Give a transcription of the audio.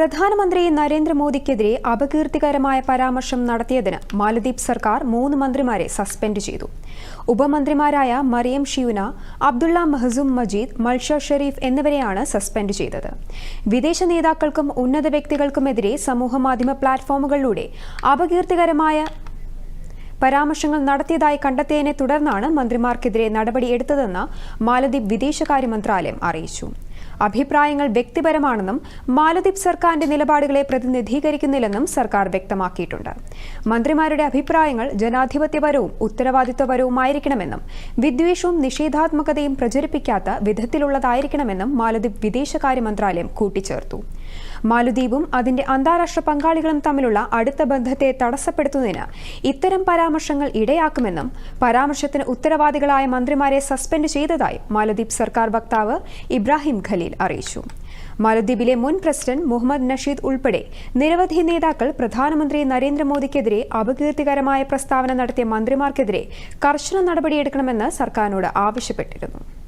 പ്രധാനമന്ത്രി നരേന്ദ്രമോദിക്കെതിരെ അപകീർത്തികരമായ പരാമർശം നടത്തിയതിന് മാലദ്വീപ് സർക്കാർ മൂന്ന് മന്ത്രിമാരെ സസ്പെൻഡ് ചെയ്തു. ഉപമന്ത്രിമാരായ മറിയം ഷിയുന അബ്ദുള്ള മഹസൂം മജീദ് മൾഷ ഷെരീഫ് എന്നിവരെയാണ് സസ്പെൻഡ് ചെയ്തത്. വിദേശ നേതാക്കൾക്കും ഉന്നത വ്യക്തികൾക്കുമെതിരെ സമൂഹമാധ്യമ പ്ലാറ്റ്ഫോമുകളിലൂടെ അപകീർത്തികരമായ പരാമർശങ്ങൾ നടത്തിയതായി കണ്ടെത്തിയതിനെ തുടർന്നാണ് മന്ത്രിമാർക്കെതിരെ നടപടിയെടുത്തതെന്ന് മാലദ്വീപ് വിദേശകാര്യ മന്ത്രാലയം അറിയിച്ചു. അഭിപ്രായങ്ങൾ വ്യക്തിപരമാണെന്നും മാലദ്വീപ് സർക്കാരിന്റെ നിലപാടുകളെ പ്രതിനിധീകരിക്കുന്നില്ലെന്നും സർക്കാർ വ്യക്തമാക്കിയിട്ടുണ്ട്. മന്ത്രിമാരുടെ അഭിപ്രായങ്ങൾ ജനാധിപത്യപരവും ഉത്തരവാദിത്വപരവുമായിരിക്കണമെന്നും വിദ്വേഷവും നിഷേധാത്മകതയും പ്രചരിപ്പിക്കാത്ത വിധത്തിലുള്ളതായിരിക്കണമെന്നും മാലദ്വീപ് വിദേശകാര്യ മന്ത്രാലയം കൂട്ടിച്ചേർത്തു. മാലദ്വീപും അതിന്റെ അന്താരാഷ്ട്ര പങ്കാളികളും തമ്മിലുള്ള അടുത്ത ബന്ധത്തെ തടസ്സപ്പെടുത്തുന്നതിന് ഇത്തരം പരാമർശങ്ങൾ ഇടയാക്കുമെന്നും പരാമർശത്തിന് ഉത്തരവാദികളായ മന്ത്രിമാരെ സസ്പെൻഡ് ചെയ്തതായി മാലദ്വീപ് സർക്കാർ വക്താവ് ഇബ്രാഹിം ഖലീൽ അറിയിച്ചു. മാലദ്വീപിലെ മുൻ പ്രസിഡന്റ് മുഹമ്മദ് നഷീദ് ഉൾപ്പെടെ നിരവധി നേതാക്കൾ പ്രധാനമന്ത്രി നരേന്ദ്രമോദിക്കെതിരെ അപകീർത്തികരമായ പ്രസ്താവന നടത്തിയ മന്ത്രിമാർക്കെതിരെ കർശന നടപടിയെടുക്കണമെന്ന് സർക്കാരിനോട് ആവശ്യപ്പെട്ടിരുന്നു.